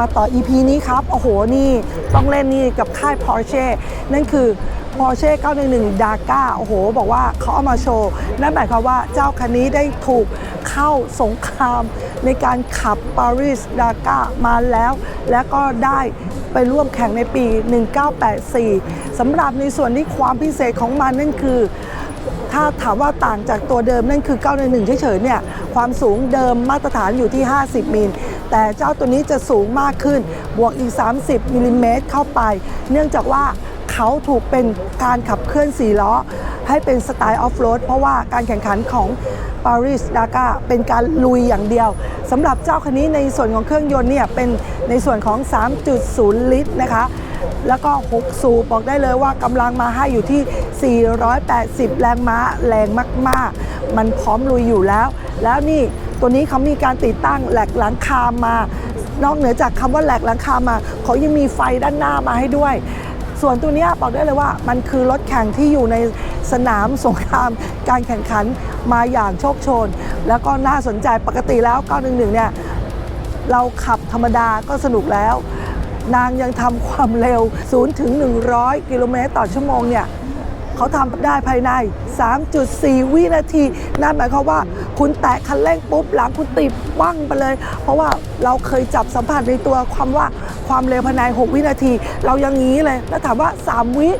มาต่อ EP นี้ครับ โอ้โห นี่ต้องเล่นนี่กับค่าย Porsche นั่นคือ Porsche 911 d a g a โอ้โห บอกว่าเขาเอามาโชว์ นั่นหมายความว่าเจ้าคันนี้ได้ถูกเข้าสงครามในการขับ Paris d a g a มาแล้ว และก็ได้ไปร่วมแข่งในปี 1984 สำหรับในส่วนที่ความพิเศษของมันนั่นคือถ้าถามว่าต่างจากตัวเดิมนั่นคือ 911 เฉยๆเนี่ย ความสูงเดิมมาตรฐานอยู่ที่ 50 มิล แต่เจ้าตัวนี้จะสูงมากขึ้น บวกอีก 30มิลลิเมตรเข้าไป เนื่องจากว่าเขาถูกเป็นการขับเคลื่อน4ล้อ ให้เป็นสไตล์ออฟโรดเพราะว่าการแข่งขันของปารีสดากาเป็นการลุยอย่างเดียวสำหรับเจ้าคันนี้ในส่วนของเครื่องยนต์เนี่ยเป็นในส่วนของ 3.0 ลิตรนะคะแล้วก็ 6 สูบบอกได้เลยว่ากำลังมาให้อยู่ที่ 480 แรงม้าแรงมาก ๆ มันพร้อมลุยอยู่แล้ว แล้วนี่ ตัวนี้เขามีการติดตั้งแหลกหลังคามา นอกเหนือจากคำว่าแหลกหลังคามาเขายังมีไฟด้านหน้ามาให้ด้วย ส่วนตัวเนี้ยบอกได้เลยว่า มันคือรถแข่งที่อยู่ในสนามสงคราม การแข่งขันมาอย่างโชคโชน แล้วก็น่าสนใจปกติแล้ว 911 เนี่ยเราขับธรรมดาก็สนุกแล้ว นางยังทำความเร็ว 0 ถึง 100 กิโลเมตรต่อชั่วโมงเนี่ย เขาทำได้ภายใน 3.4 วินาที นั่นหมายความว่าคุณแตะคันเร่งปุ๊บหลังคุณติดบ้างไปเลย เพราะว่าเราเคยจับสัมผัสในตัวความว่าความเร็วภายใน 6 วินาที เรายังงี้เลย แล้วถามว่า 3 วิ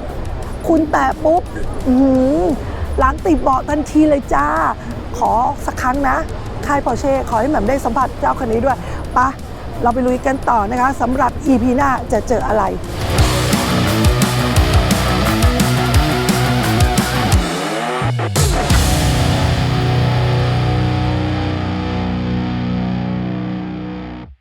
คุณแตะปุ๊บหลังติดเบาะทันทีเลยจ้า ขอสักครั้งนะค่ายปอเช่ขอให้แหม่มได้สัมผัสเจ้าคันนี้ด้วยปะเราไปลุยกันต่อนะคะสำหรับ EP หน้าจะเจออะไร